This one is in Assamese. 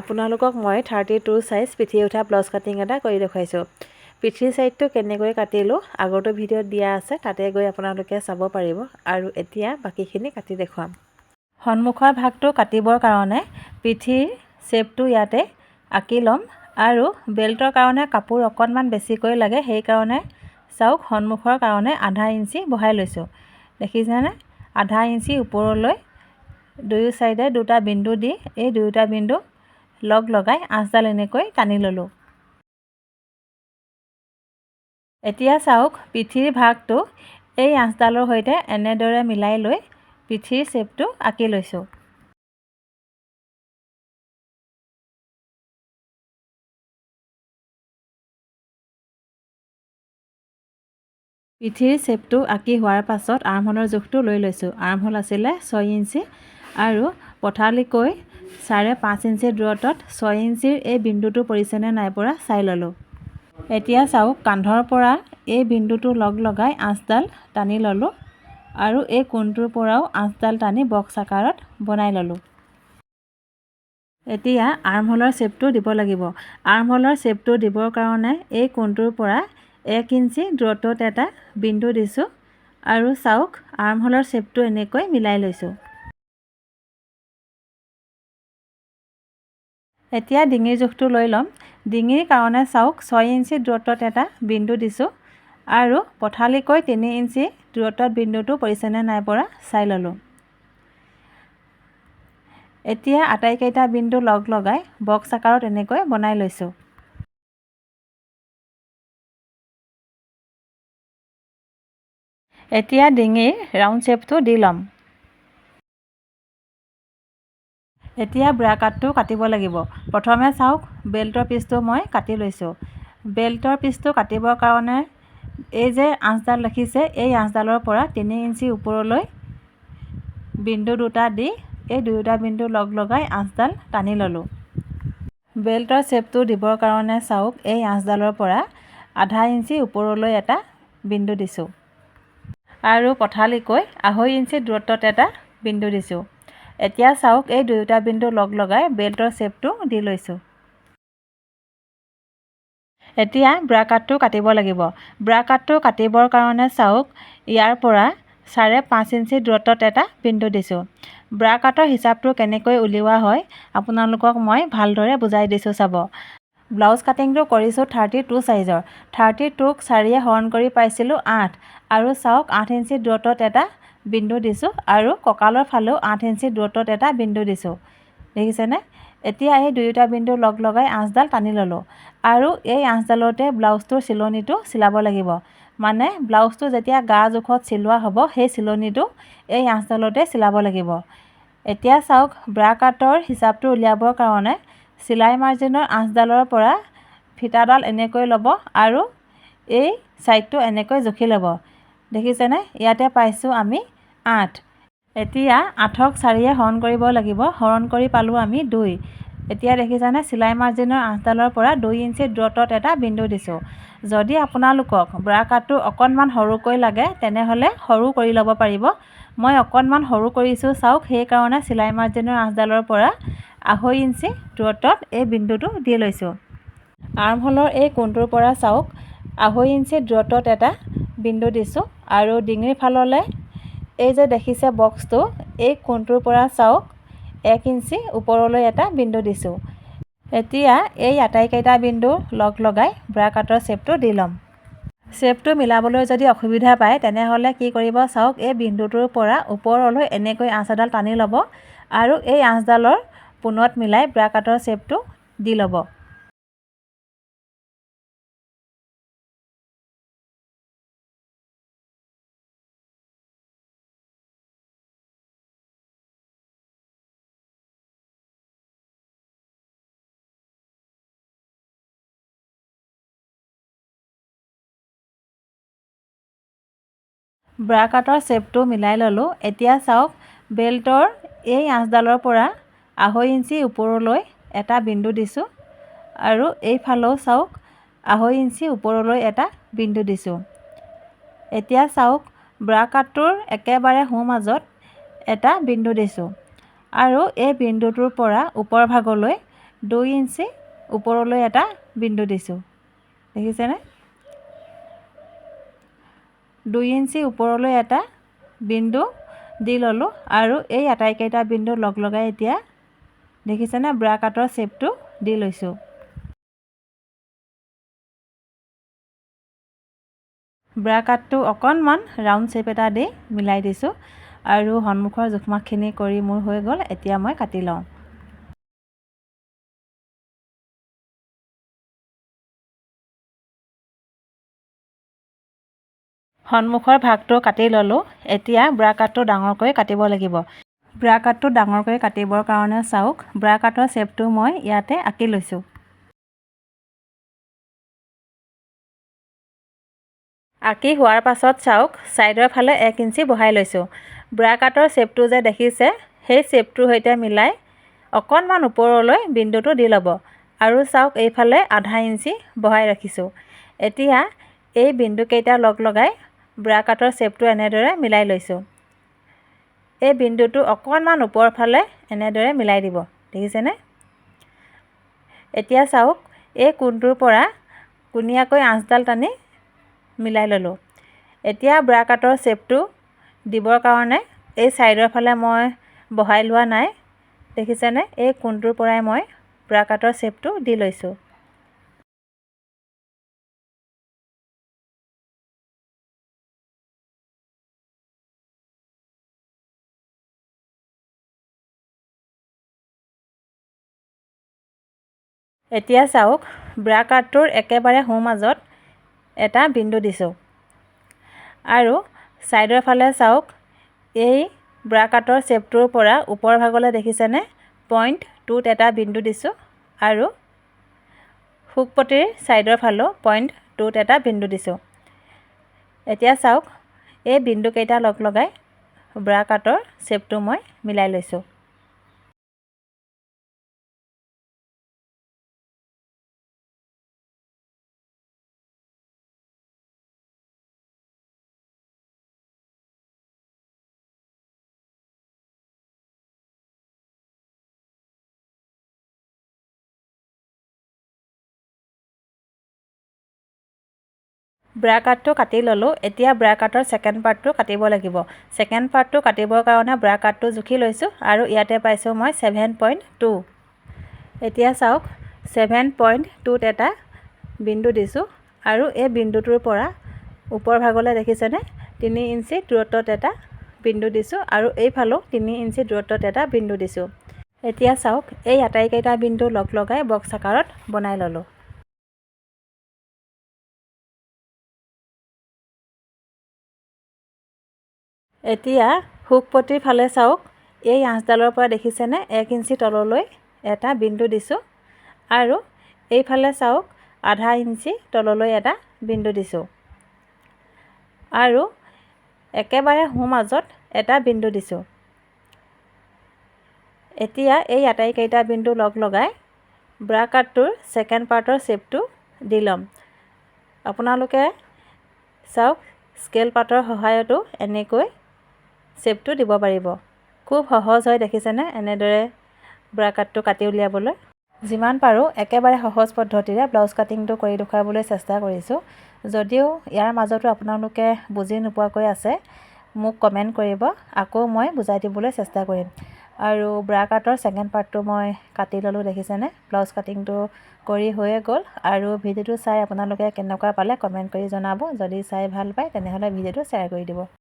আপোনালোকক মই থাৰ্টি টু চাইজ পিঠি উঠা ব্লাউজ কাটিং এটা কৰি দেখুৱাইছোঁ। পিঠিৰ ছাইডটো কেনেকৈ কাটিলোঁ আগৰটো ভিডিঅ'ত দিয়া আছে তাতে গৈ আপোনালোকে চাব পাৰিব আৰু এতিয়া বাকীখিনি কাটি দেখুৱাম। সন্মুখৰ ভাগটো কাটিবৰ কাৰণে পিঠিৰ শ্বেপটো ইয়াতে আঁকি ল'ম আৰু বেল্টৰ কাৰণে কাপোৰ অকণমান বেছিকৈ লাগে সেইকাৰণে চাওক সন্মুখৰ কাৰণে আধা ইঞ্চি বহাই লৈছোঁ। দেখিছেনে? আধা ইঞ্চি ওপৰলৈ দুয়ো চাইডে দুটা বিন্দু দি এই দুয়োটা বিন্দু লগ লগাই আঁচডাল এনেকৈ টানি ল'লোঁ। এতিয়া চাওক পিঠিৰ ভাগটো এই আঁচডালৰ সৈতে এনেদৰে মিলাই লৈ পিঠিৰ শ্বেপটো আঁকি লৈছোঁ। পিঠিৰ শ্বেপটো আঁকি হোৱাৰ পাছত আৰ্মহোলৰ জোখটো লৈ লৈছোঁ। আৰ্মহোল আছিলে ছয় ইঞ্চি আৰু পঠালিকৈ চাৰে পাঁচ ইঞ্চি দূৰত্বত ছয় ইঞ্চিৰ এই বিন্দুটো পৰিছেনে নাই পৰা চাই ল'লোঁ। এতিয়া চাওক কান্ধৰ পৰা এই বিন্দুটো লগ লগাই আঁচডাল টানি ল'লোঁ আৰু এই কোণটোৰ পৰাও আঁচডাল টানি বক্স আকাৰত বনাই ল'লোঁ। এতিয়া আৰ্মহোলৰ শ্বেপটো দিব লাগিব। আৰ্মহোলৰ শ্বেপটো দিবৰ কাৰণে এই কোণটোৰ পৰা এক ইঞ্চি দূৰত্বত এটা বিন্দু দিছোঁ আৰু চাওক আৰ্মহোলৰ শ্বেপটো এনেকৈ মিলাই লৈছোঁ। এতিয়া ডিঙিৰ জোখটো লৈ ল'ম। ডিঙিৰ কাৰণে চাওক, ছয় ইঞ্চি দূৰত্বত এটা বিন্দু দিছোঁ আৰু পঠালিকৈ তিনি ইঞ্চি দূৰত্বত বিন্দুটো পৰিছেনে নাই পৰা চাই ল'লোঁ। এতিয়া আটাইকেইটা বিন্দু লগ লগাই বক্স আকাৰত এনেকৈ বনাই লৈছোঁ। এতিয়া ডিঙিৰ ৰাউণ্ড শ্বেপটো দি ল'ম। এতিয়া ব্ৰা কাটটো কাটিব লাগিব। প্ৰথমে চাওক বেল্টৰ পিচটো মই কাটি লৈছোঁ। বেল্টৰ পিচটো কাটিবৰ কাৰণে এই যে আঁচডাল দেখিছে এই আঁচডালৰ পৰা তিনি ইঞ্চি ওপৰলৈ বিন্দু দুটা দি এই দুয়োটা বিন্দু লগ লগাই আঁচডাল টানি ল'লোঁ। বেল্টৰ শ্বেপটো দিবৰ কাৰণে চাওক এই আঁচডালৰ পৰা আধা ইঞ্চি ওপৰলৈ এটা বিন্দু দিছোঁ। আৰু পঠালিকৈ আঢ়ৈ ইঞ্চি দূৰত্বত এটা বিন্দু দিছোঁ। এতিয়া চাওক এই দুয়োটা বিন্দু লগ লগাই বেল্টৰ শ্বেপটো দি লৈছোঁ। এতিয়া ব্ৰা কাটটো কাটিব লাগিব। ব্ৰা কাটটো কাটিবৰ কাৰণে চাওক ইয়াৰ পৰা চাৰে পাঁচ ইঞ্চি দূৰত্বত এটা বিন্দু দিছোঁ। ব্ৰা কাটৰ হিচাপটো কেনেকৈ উলিওৱা হয় আপোনালোকক মই ভালদৰে বুজাই দিছোঁ চাব। ব্লাউজ কাটিংটো কৰিছোঁ থাৰ্টি টু চাইজৰ থাৰ্টি টুক চাৰিয়ে হৰণ কৰি পাইছিলোঁ আঠ। আৰু চাওক আঠ ইঞ্চি দূৰত্বত এটা বিন্দু দিছোঁ আৰু কঁকালৰ ফালেও আঠ ইঞ্চি দূৰত্বত এটা বিন্দু দিছোঁ। দেখিছেনে? এতিয়া এই দুয়োটা বিন্দু লগ লগাই আঁচডাল টানি ল'লোঁ। আৰু এই আঁচডালতে ব্লাউজটোৰ চিলনিটো চিলাব লাগিব। মানে ব্লাউজটো যেতিয়া গা জোখত চিলোৱা হ'ব সেই চিলনিটো এই আঁচডালতে চিলাব লাগিব। এতিয়া চাওক ব্ৰা কাটৰ হিচাপটো উলিয়াবৰ কাৰণে চিলাই মাৰ্জিনৰ আঁচডালৰ পৰা ফিটাডাল এনেকৈ ল'ব আৰু এই ছাইডটো এনেকৈ জুখি ল'ব। দেখিছেনে? ইয়াতে পাইছোঁ আমি আঠ। এতিয়া আঠক চাৰিয়ে হৰণ কৰিব লাগিব। হৰণ কৰি পালোঁ আমি দুই। এতিয়া দেখিছেনে? চিলাই মাৰ্জিনৰ আঁচডালৰ পৰা দুই ইঞ্চি দূৰত্বত এটা বিন্দু দিছোঁ। যদি আপোনালোকক ব্ৰা কাটটো অকণমান সৰুকৈ লাগে তেনেহ'লে সৰু কৰি ল'ব পাৰিব। মই অকণমান সৰু কৰিছোঁ চাওক। সেইকাৰণে চিলাই মাৰ্জিনৰ আঁচডালৰ পৰা আঢ়ৈ ইঞ্চি দূৰত্বত এই বিন্দুটো দি লৈছোঁ। আৰ্মহোলৰ এই কোণটোৰ পৰা চাওক আঢ়ৈ ইঞ্চি দূৰত্বত এটা বিন্দু দিছোঁ আৰু ডিঙিৰ ফাললৈ এই যে দেখিছে বক্সটো এই কোণটোৰ পৰা চাওক এক ইঞ্চি ওপৰলৈ এটা বিন্দু দিছোঁ। এতিয়া এই আটাইকেইটা বিন্দু লগ লগাই ব্ৰা কাটৰ শ্বেপটো দি ল'ম। শ্বেপটো মিলাবলৈ যদি অসুবিধা পায় তেনেহ'লে কি কৰিব চাওক এই বিন্দুটোৰ পৰা ওপৰলৈ এনেকৈ আঁচ এডাল টানি ল'ব আৰু এই আঁচডালৰ পোনত মিলাই ব্ৰা কাটৰ শ্বেপটো দি ল'ব। ব্ৰা কাটৰ শ্বেপটো মিলাই ল'লোঁ। এতিয়া চাওক বেল্টৰ এই আঁচডালৰ পৰা আঢ়ৈ ইঞ্চি ওপৰলৈ এটা বিন্দু দিছোঁ আৰু এইফালেও চাওক আঢ়ৈ ইঞ্চি ওপৰলৈ এটা বিন্দু দিছোঁ। এতিয়া চাওক ব্ৰা কাটটোৰ একেবাৰে সোঁ মাজত এটা বিন্দু দিছোঁ আৰু এই বিন্দুটোৰ পৰা ওপৰ ভাগলৈ দুই ইঞ্চি ওপৰলৈ এটা বিন্দু দিছোঁ। দেখিছেনে? দুই ইঞ্চি ওপৰলৈ এটা বিন্দু দি ল'লোঁ আৰু এই আটাইকেইটা বিন্দু লগ লগাই এতিয়া দেখিছেনে ব্ৰা কাটৰ শ্বেপটো দি লৈছোঁ। ব্ৰা কাটটো অকণমান ৰাউণ্ড শ্বেপ এটা দি মিলাই দিছোঁ আৰু সন্মুখৰ জোখমাখখিনি কৰি মোৰ হৈ গ'ল এতিয়া মই কাটি লওঁ। সন্মুখৰ ভাগটো কাটি ল'লোঁ এতিয়া ব্ৰা কাটটো ডাঙৰকৈ কাটিব লাগিব। ব্ৰা কাটটো ডাঙৰকৈ কাটিবৰ কাৰণে চাওক। ব্ৰা কাটৰ শ্বেপটো মই ইয়াতে আঁকি লৈছোঁ। আঁকি হোৱাৰ পাছত চাওক ছাইডৰ ফালে এক ইঞ্চি বহাই লৈছোঁ। ব্ৰা কাটৰ শ্বেপটো যে দেখিছে সেই শ্বেপটোৰ সৈতে মিলাই অকণমান ওপৰলৈ বিন্দুটো দি ল'ব। আৰু চাওক এইফালে আধা ইঞ্চি বহাই ৰাখিছোঁ। এতিয়া এই বিন্দুকেইটা লগ লগাই ব্ৰা কাটৰ শ্বেপটো এনেদৰে মিলাই লৈছোঁ। এই বিন্দুটো অকণমান ওপৰৰ ফালে এনেদৰে মিলাই দিব দেখিছেনে? এতিয়া চাওক এই কোণটোৰ পৰা কোণীয়াকৈ আঁচডাল টানি মিলাই ল'লোঁ। এতিয়া ব্ৰা কাটৰ শ্বেপটো দিবৰ কাৰণে এই ছাইডৰ ফালে মই বহাই লোৱা নাই দেখিছেনে? এই কোণটোৰ পৰাই মই ব্ৰা কাটৰ শ্বেপটো দি লৈছোঁ। এতিয়া চাওক ব্ৰা কাটটোৰ একেবাৰে সোঁমাজত এটা বিন্দু দিছোঁ। আৰু ছাইডৰ ফালে চাওক এই ব্ৰা কাটৰ শ্বেপটোৰ পৰা ওপৰ ভাগলৈ দেখিছেনে? পইণ্ট টুত এটা বিন্দু দিছোঁ আৰু শুকপতিৰ ছাইডৰ ফালেও পইণ্ট টুত এটা বিন্দু দিছোঁ। এতিয়া চাওক এই বিন্দুকেইটা লগ লগাই ব্ৰা কাটৰ শ্বেপটো মই মিলাই লৈছোঁ। ব্ৰা কাটটো কাটি ল'লোঁ। এতিয়া ব্ৰা কাটৰ ছেকেণ্ড পাৰ্টটো কাটিব লাগিব। ছেকেণ্ড পাৰ্টটো কাটিবৰ কাৰণে ব্ৰা কাটটো জুখি লৈছোঁ আৰু ইয়াতে পাইছোঁ মই ছেভেন পইণ্ট টু। এতিয়া চাওক ছেভেন পইণ্ট টুত এটা বিন্দু দিছোঁ আৰু এই বিন্দুটোৰ পৰা ওপৰ ভাগলৈ দেখিছেনে? তিনি ইঞ্চি দূৰত্বত এটা বিন্দু দিছোঁ আৰু এইফালেও তিনি ইঞ্চি দূৰত্বত এটা বিন্দু দিছোঁ। এতিয়া চাওক এই আটাইকেইটা বিন্দু লগ লগাই বক্স আকাৰত বনাই ল'লোঁ। এতিয়া শুকপতিৰ ফালে চাওক। এই আঁচডালৰ পৰা দেখিছেনে? এক ইঞ্চি তললৈ এটা বিন্দু দিছোঁ। আৰু এইফালে চাওক আধা ইঞ্চি তললৈ এটা বিন্দু দিছোঁ। আৰু একেবাৰে সোঁমাজত এটা বিন্দু দিছোঁ। এতিয়া এই আটাইকেইটা বিন্দু লগ লগাই ব্ৰা কাটটোৰ ছেকেণ্ড পাৰ্টৰ শ্বেপটো দি ল'ম। আপোনালোকে চাওক স্কেল পাতৰ সহায়তো এনেকৈ শ্বেপটো দিব পাৰিব। খুব সহজ হয় দেখিছেনে? এনেদৰে ব্ৰা কাটটো কাটি উলিয়াবলৈ। যিমান পাৰোঁ একেবাৰে সহজ পদ্ধতিৰে ব্লাউজ কাটিংটো কৰি দেখুৱাবলৈ চেষ্টা কৰিছোঁ। যদিও ইয়াৰ মাজতো আপোনালোকে বুজি নোপোৱাকৈ আছে মোক কমেণ্ট কৰিব আকৌ মই বুজাই দিবলৈ চেষ্টা কৰিম। আৰু ব্ৰা কাটৰ ছেকেণ্ড পাৰ্টটো মই কাটি ল'লোঁ দেখিছেনে? ব্লাউজ কাটিংটো কৰি হৈয়ে গ'ল। আৰু ভিডিঅ'টো চাই আপোনালোকে কেনেকুৱা পালে কমেণ্ট কৰি জনাব। যদি চাই ভাল পায় তেনেহ'লে ভিডিঅ'টো শ্বেয়াৰ কৰি দিব।